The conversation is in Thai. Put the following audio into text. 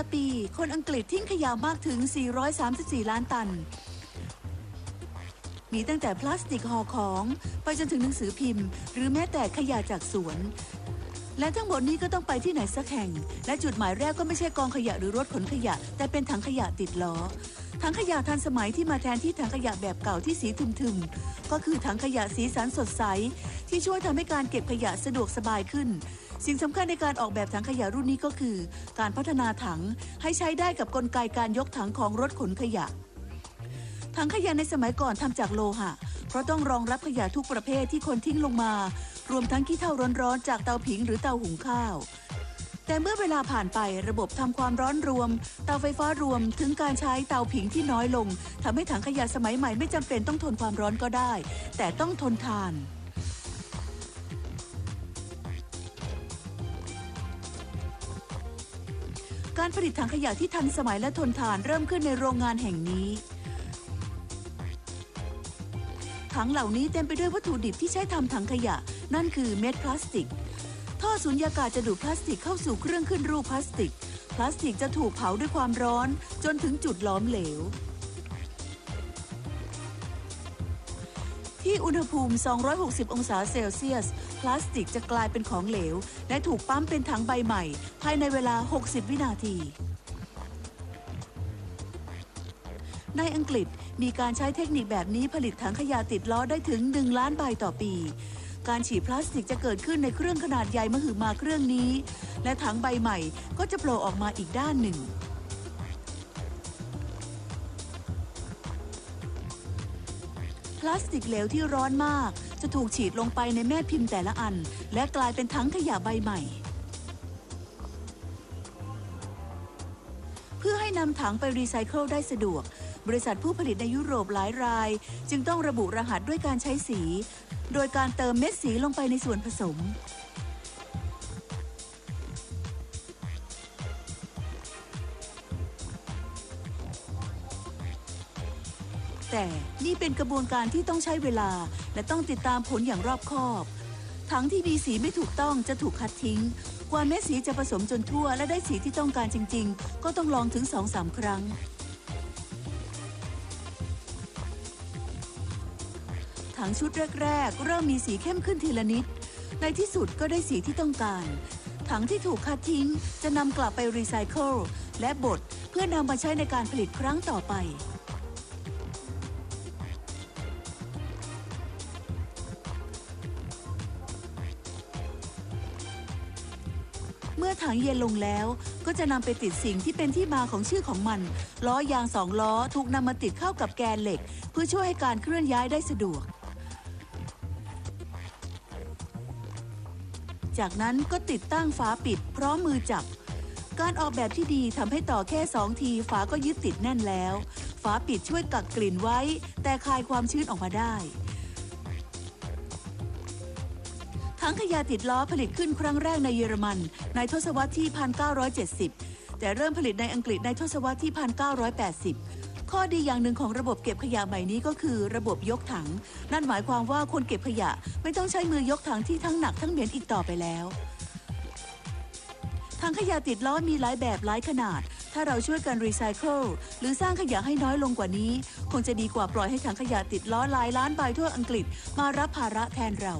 ละปี คนอังกฤษทิ้งขยะมากถึง 434 ล้านตัน มีตั้งแต่พลาสติกห่อของ ไปจนถึงหนังสือพิมพ์ หรือแม้แต่ขยะจากสวน และทั้งหมดนี้ก็ต้องไปที่ไหนสักแห่ง และจุดหมายแรกก็ไม่ใช่กองขยะหรือรถขนขยะ แต่เป็นถังขยะติดล้อ ถังขยะทันสมัยที่มาแทนที่ถังขยะแบบเก่าที่สีทึมๆ ก็คือถังขยะสีสันสดใส ที่ช่วยทำให้การเก็บขยะสะดวกสบายขึ้น สิ่งสำคัญในการออกแบบถังขยะรุ่นนี้ก็คือ การพัฒนาถังให้ใช้ได้กับกลไกการยกถังของรถขนขยะ ถังขยะในสมัยก่อนทำจากโลหะ เพราะต้องรองรับขยะทุกประเภทที่คนทิ้งลงมา รวมทั้งขี้เถ้าร้อนๆจากเตาผิงหรือเตาหุงข้าว แต่เมื่อเวลาผ่านไประบบทำความร้อนรวม เตาไฟฟ้ารวมถึงการใช้เตาผิงที่น้อยลงทำให้ถังขยะสมัยใหม่ไม่จำเป็นต้องทนความร้อนก็ได้ แต่ต้องทนทาน การผลิตถังขยะที่ทันสมัยและทนทานเริ่มขึ้นในโรงงานแห่งนี้ ถังเหล่านี้เต็มไปด้วยวัตถุดิบที่ใช้ทำถังขยะ นั่นคือเม็ดพลาสติก ท่อสูญญากาศจะดูดพลาสติกเข้าสู่เครื่องขึ้นรูปพลาสติก พลาสติกจะถูกเผาด้วยความร้อน จนถึงจุดล้อมเหลว ที่อุณหภูมิ 260 องศาเซลเซียส พลาสติกจะกลายเป็นของเหลว และถูกปั๊มเป็นถังใบใหม่ ภายในเวลา 60 วินาที ในอังกฤษมีการใช้เทคนิคแบบนี้ผลิตถังขยะติดล้อได้ถึง 1 ล้านใบต่อปี การฉีดพลาสติกจะเกิดขึ้นในเครื่องขนาดใหญ่มหึมาเครื่องนี้ และถังใบใหม่ก็จะโผล่ออกมาอีกด้านหนึ่ง ลาสติกเหลวที่ร้อนมาก จะถูกฉีดลงไปในแม่พิมพ์แต่ละอัน และกลายเป็นถังขยะใบใหม่ เพื่อให้นำถังไปรีไซเคิลได้สะดวก บริษัทผู้ผลิตในยุโรปหลายราย จึงต้องระบุรหัสด้วยการใช้สี โดยการเติมเม็ดสีลงไปในส่วนผสม แต่นี่เป็นกระบวนการที่ต้องใช้เวลา และต้องติดตามผลอย่างรอบคอบ ถังที่มีสีไม่ถูกต้องจะถูกคัดทิ้ง กว่าเม็ดสีจะผสมจนทั่ว และได้สีที่ต้องการจริง ๆ ก็ต้องลองถึง2-3ครั้งถังชุดแรก ๆ เริ่มมีสีเข้มขึ้นทีละนิด ในที่สุดก็ได้สีที่ต้องการ ถังที่ถูกคัดทิ้งจะนำกลับไปรีไซเคิลและบดเพื่อนำมาใช้ในการผลิตครั้งต่อไป เมื่อถังเย็นลงแล้ว ก็จะนำไปติดสิ่งที่เป็นที่มาของชื่อของมัน ล้อยางสองล้อถูกนำมาติดเข้ากับแกนเหล็ก เพื่อช่วยให้การเคลื่อนย้ายได้สะดวก จากนั้นก็ติดตั้งฝาปิดพร้อมมือจับ การออกแบบที่ดีทำให้ต่อแค่สองทีฝาก็ยึดติดแน่นแล้ว ฝาปิดช่วยกักกลิ่นไว้ แต่คายความชื้นออกมาได้ ถังขยะติดล้อผลิตขึ้นครั้งแรกในเยอรมันในทศวรรษที่ 1970 แต่เริ่มผลิตในอังกฤษในทศวรรษที่ 1980 ข้อดีอย่างหนึ่งของระบบเก็บขยะใหม่นี้ก็คือระบบยกถัง นั่นหมายความว่าคนเก็บขยะไม่ต้องใช้มือยกถังที่ทั้งหนักทั้งเหม็นอีกต่อไปแล้วถังขยะติดล้อมีหลายแบบหลายขนาด ถ้าเราช่วยกันรีไซเคิลหรือสร้างขยะให้น้อยลงกว่านี้ คงจะดีกว่าปล่อยให้ถังขยะติดล้อหลายล้านใบทั่วอังกฤษมารับภาระแทนเรา